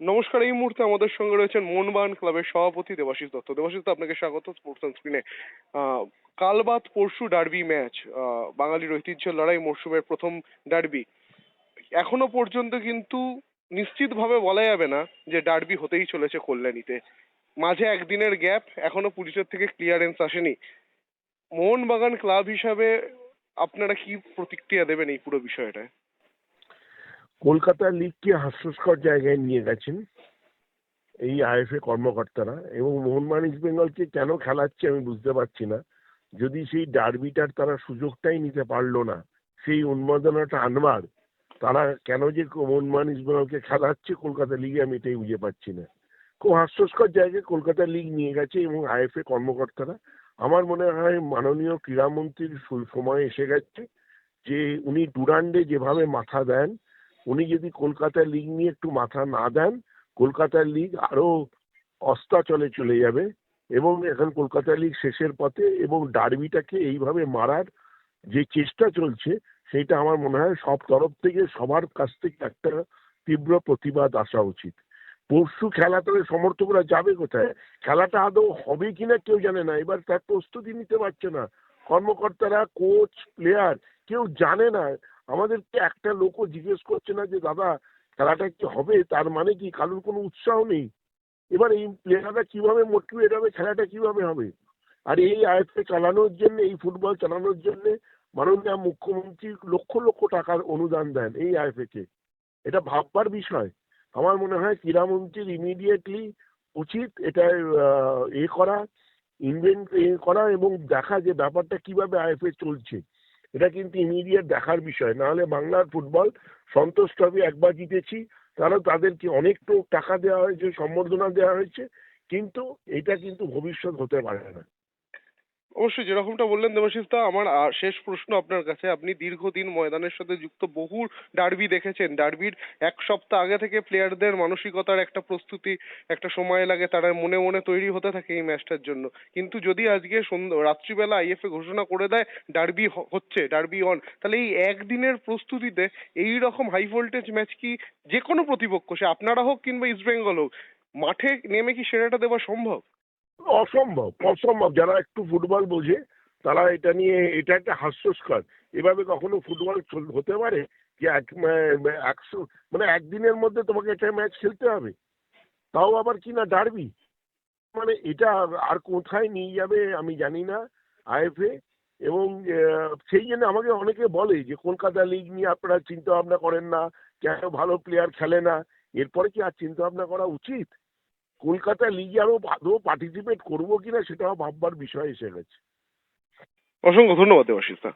নমস্কার, এই মুহূর্তে আমাদের সঙ্গে রয়েছেন মোহনবাগান ক্লাবের সভাপতি দেবাশিস দত্ত। দেবাশিস দা আপনাকে স্বাগত স্পোর্টস অন স্ক্রিনে কাল বাদ পরশু ডার্বি ম্যাচ বাঙালির ঐতিহ্যের লড়াই মরশুমের প্রথম ডার্বি এখনও পর্যন্ত কিন্তু নিশ্চিতভাবে বলা যাবে না যে ডার্বি হতেই চলেছে কল্যাণীতে। মাঝে একদিনের গ্যাপ এখনও পুলিশের থেকে ক্লিয়ারেন্স আসেনি। মোহনবাগান ক্লাব হিসাবে আপনারা কি প্রতিক্রিয়া দেবেন এই পুরো বিষয়টায়? কলকাতা লিগকে হাস্যস্কর জায়গায় নিয়ে গেছেন? এই আইএফএ কর্মকর্তারা এবং মোহনবাগান বেঙ্গলকে কেন খেলাচ্ছে আমি বুঝতে পারছি না। যদি সেই ডার্বিটার তারা সুযোগটাই নিতে পারল না, সেই উন্মাদনাটা আনবার, তারা কেন যে মোহনবাগান বেঙ্গলকে খেলাচ্ছে কলকাতা লিগে আমি এটাই বুঝে পাচ্ছি না। খুব হাস্যস্কর জায়গায় কলকাতা লিগ নিয়ে গেছে এবং আইএফএ কর্মকর্তারা। আমার মনে হয় মাননীয় ক্রীড়ামন্ত্রীর সময় এসে গেছে যে উনি ডুরান্ডে যেভাবে মাথা দেন উনি যদি কলকাতা লিগ নিয়ে একটু মাথা না দেন কলকাতা লিগ আরও অস্তাচলে চলে যাবে এবং এখন কলকাতা লিগ শেষের পথে এবং ডার্বিটাকে এইভাবে মারার যে চেষ্টা চলছে, সেটা আমার মনে হয় সব তরফ থেকে, সবার কাছ থেকে একটা তীব্র প্রতিবাদ আসা উচিত। পরশু খেলা খেলাতে সমর্থকরা যাবে কোথায়? খেলাটা আদৌ হবে কিনা কেউ জানে না। এবার তার প্রস্তুতি নিতে পারছে না। কর্মকর্তারা কোচ প্লেয়ার কেউ জানে না। আমাদেরকে একটা লোকও জিজ্ঞেস করছে না যে, দাদা, খেলাটা কি হবে? তার মানে কি কারোর কোনো উৎসাহ নেই? এবার এই প্লেয়াররা কীভাবে মোটিভেট হবে? খেলাটা কীভাবে হবে? আর এই আয়ত্তে চালানোর জন্য, এই ফুটবল চালানোর জন্য মাননীয় মুখ্যমন্ত্রী লক্ষ লক্ষ টাকার অনুদান দেন এই আইএফএ কে এটা ভাববার বিষয়। আমার মনে হয় ক্রীড়ামন্ত্রীর ইমিডিয়েটলি উচিত এটা এ করা ইনভেন্ট এ করা এবং দেখা যে ব্যাপারটা কীভাবে আইএফএ চলছে। এটা কিন্তু ইমিডিয়েট দেখার বিষয়। না হলে বাংলার ফুটবল সন্তোষ ট্রফি একবার জিতেছি তারা তাদেরকে অনেক টাকা দেওয়া হয়েছে, সম্বর্ধনা দেওয়া হয়েছে, কিন্তু এটা কিন্তু ভবিষ্যৎ হতে পারে না। অবশ্যই যেরকমটা বললেন দেবাশিস দা, আমার শেষ প্রশ্ন আপনার কাছে। আপনি দীর্ঘদিন ময়দানের সাথে যুক্ত বহু ডার্বি দেখেছেন। ডার্বির এক সপ্তাহ আগে থেকে প্লেয়ারদের মানসিকতার একটা প্রস্তুতি, একটা সময় লাগে, তারা মনে মনে তৈরি হতে থাকে এই ম্যাচটার জন্য। কিন্তু যদি আজকে রাত্রিবেলা আইএফএ ঘোষণা করে দেয়, ডার্বি হচ্ছে, ডার্বি অন তাহলে এই একদিনের প্রস্তুতিতে এই রকম হাই ভোল্টেজ ম্যাচ কি যে কোনো প্রতিপক্ষ, সে আপনারা হোক কিংবা ইস্ট বেঙ্গল হোক, মাঠে নেমে কি সেরাটা দেওয়া সম্ভব? অসম্ভব অসম্ভব। যারা একটু ফুটবল বোঝে, তারা এটা নিয়ে, এটা একটা হাস্যস্কর। এভাবে কখনো ফুটবল হতে পারে যে এক একশো মানে একদিনের মধ্যে তোমাকে একটা ম্যাচ খেলতে হবে? তাও আবার কি না ডারবি? মানে এটা আর কোথায় নিয়ে যাবে আমি জানি না আইএফএ এবং সেই জন্য আমাকে অনেকে বলে যে কলকাতা লিগ নিয়ে আপনারা চিন্তা ভাবনা করেন না, কেন ভালো প্লেয়ার খেলে না? এরপরে কি আর চিন্তা ভাবনা করা উচিত? কলকাতা লিগে আরও আদৌ পার্টিসিপেট করব কিনা সেটাও ভাববার বিষয় এসে গেছে। অসংখ্য ধন্যবাদ দেবাশিস দা।